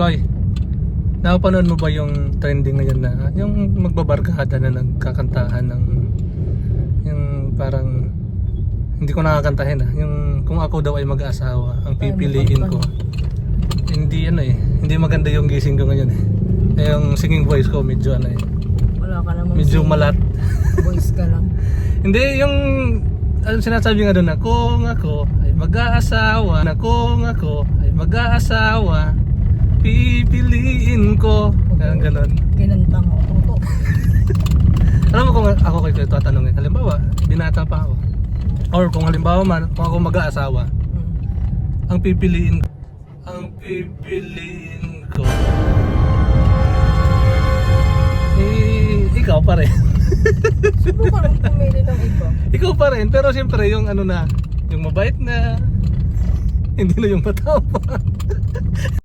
Koy, napapanood mo ba yung trending ngayon na yung magbabarkada na nagkakantahan ng yung parang hindi ko nakakantahin ah. Yung kung ako daw ay mag-asawa, ang pipiliin ko. Hindi ano eh, hindi maganda yung gising ko ngayon eh. Eh, Yung singing voice ko medyo ano eh, Wala ka namang medyo malat. Voice ka lang. Hindi, yung ano sinasabi nga doon na kung ako ay mag-aasawa, na kung ako ay mag-aasawa, ko. Ganun, ganun. Kinantang mo. Tuto. Alam mo kung ako kayo tatanungin, halimbawa, binata pa ako. Or kung halimbawa man, kung ako mag-aasawa, Hmm. ang pipiliin ang pipiliin ko eh, ikaw pa rin. Subukan mo pumili ng iba. ikaw pa rin, pero siyempre yung ano na, yung mabait na, hindi na yung matapang.